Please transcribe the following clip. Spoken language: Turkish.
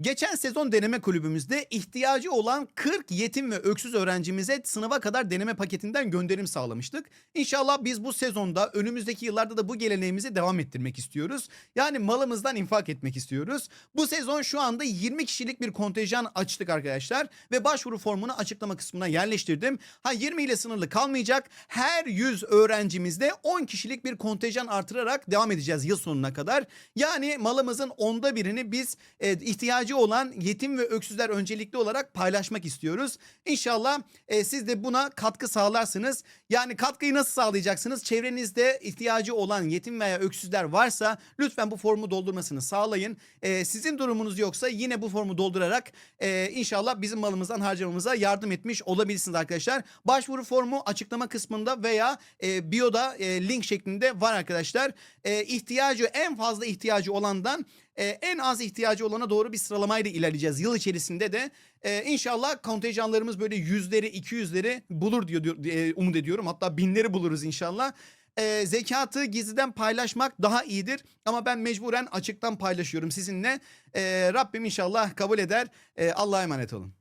Geçen sezon deneme kulübümüzde ihtiyacı olan 40 yetim ve öksüz öğrencimize sınıfa kadar deneme paketinden gönderim sağlamıştık. İnşallah biz bu sezonda önümüzdeki yıllarda da bu geleneğimizi devam ettirmek istiyoruz. Yani malımızdan infak etmek istiyoruz. Bu sezon şu anda 20 kişilik bir kontenjan açtık arkadaşlar ve başvuru formunu açıklama kısmına yerleştirdim. Ha 20 ile sınırlı kalmayacak. Her 100 öğrencimizde 10 kişilik bir kontenjan artırarak devam edeceğiz yıl sonuna kadar. Yani malımızın onda birini biz e, ihtiyacı olan yetim ve öksüzler öncelikli olarak paylaşmak istiyoruz. İnşallah e, siz de buna katkı sağlarsınız. Yani katkıyı nasıl sağlayacaksınız? Çevrenizde ihtiyacı olan yetim veya öksüzler varsa lütfen bu formu doldurmasını sağlayın. E, sizin durumunuz yoksa yine bu formu doldurarak e, inşallah bizim malımızdan harcamamıza yardım etmiş olabilirsiniz arkadaşlar. Başvuru formu açıklama kısmında veya e, bioda e, link şeklinde var arkadaşlar. E, ihtiyacı en fazla ihtiyacı olandan e, en az ihtiyacı olana doğru bir sıralamayla ilerleyeceğiz. Yıl içerisinde de e, inşallah kontenjanlarımız böyle yüzleri, iki yüzleri bulur diyor, diyor e, umut ediyorum. Hatta binleri buluruz inşallah. E, zekatı gizliden paylaşmak daha iyidir ama ben mecburen açıktan paylaşıyorum sizinle. E, Rabbim inşallah kabul eder. E, Allah'a emanet olun.